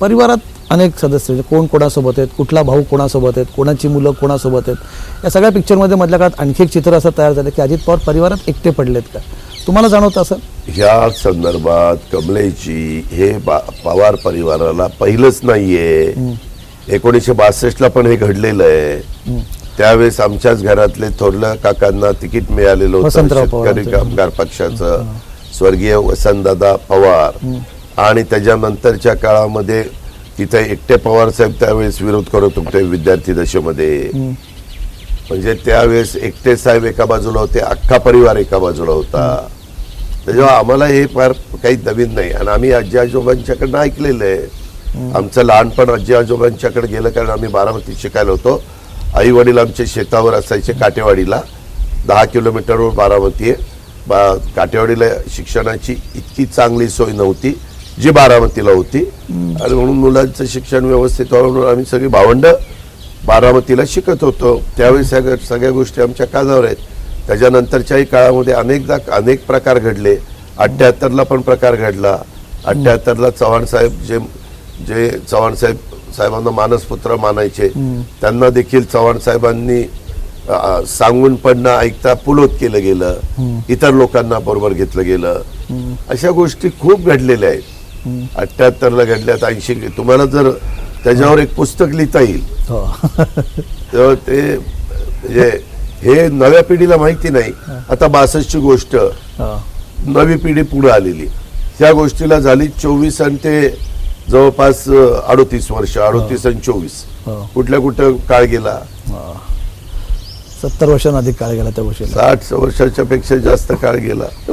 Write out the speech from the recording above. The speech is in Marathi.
परिवारात अनेक सदस्य म्हणजे कोण कोणासोबत आहेत कुठला भाऊ कोणासोबत आहेत कोणाची मुलं कोणासोबत आहेत. या सगळ्या पिक्चरमध्ये मधल्या काळात आणखी एक चित्र असं तयार झालं की अजित पवार परिवारात एकटे पडलेत का? तुम्हाला जाणवतं असं? ह्या संदर्भात कमलेची हे पवार परिवाराला पहिलंच नाहीये. एकोणीसशे बासष्ट ला पण हे घडलेलं आहे. त्यावेळेस आमच्याच घरातले थोरल्या काकांना तिकीट मिळालेलं होतं. शेतकरी. कामगार पक्षाचं. स्वर्गीय वसंतदादा पवार. आणि त्याच्यानंतरच्या काळामध्ये तिथे एकटे पवार साहेब त्यावेळेस विरोध करत होते विद्यार्थी दशेमध्ये. म्हणजे त्यावेळेस एकटे साहेब एका बाजूला होते अख्खा परिवार एका बाजूला होता. त्याच्यामुळे आम्हाला हे फार काही नवीन नाही. आणि आम्ही आजी आजोबांच्याकडनं ऐकलेलं आहे. आमचं लहानपण आजी आजोबांच्याकडे गेलं कारण आम्ही बारामतीत शिकायला होतो. आई वडील आमचे शेतावर असायचे काटेवाडीला. दहा किलोमीटरवर बारामती आहे. बा काटेवाडीला शिक्षणाची इतकी चांगली सोय नव्हती. जी बारामतीला होती. आणि म्हणून मुलांचं शिक्षण व्यवस्थित व्हावं म्हणून आम्ही सगळी भावंड बारामतीला शिकत होतो. त्यावेळी सगळ्या सगळ्या गोष्टी आमच्या कानावर आहेत. त्याच्यानंतरच्याही काळामध्ये अनेकदा अनेक प्रकार घडले. अठ्ठ्याहत्तरला पण प्रकार घडला. अठ्ठ्याहत्तरला चव्हाण साहेब जे जे चव्हाण साहेब साहेबांना मानसपुत्र मानायचे. त्यांना देखील चव्हाण साहेबांनी सांगून पण न ऐकता पुलोत केलं गेलं. इतर लोकांना बरोबर घेतलं गेलं. अशा गोष्टी खूप घडलेल्या आहेत. अठ्ठ्याहत्तरला घडल्यात ऐंशी तुम्हाला जर त्याच्यावर एक पुस्तक लिहिता येईल. हो. तेव्हा ते म्हणजे हे नव्या पिढीला माहिती नाही. आता बासष्टची गोष्ट. नवी पिढी पुढे आलेली. त्या गोष्टीला झाली चोवीस आणि ते जवळपास अडोतीस वर्ष अडोतीस आणि चोवीस. कुठल्या कुठं काळ गेला? सत्तर वर्षांना अधिक काळ गेला त्या गोष्टीला. साठ वर्षाच्या पेक्षा जास्त काळ गेला.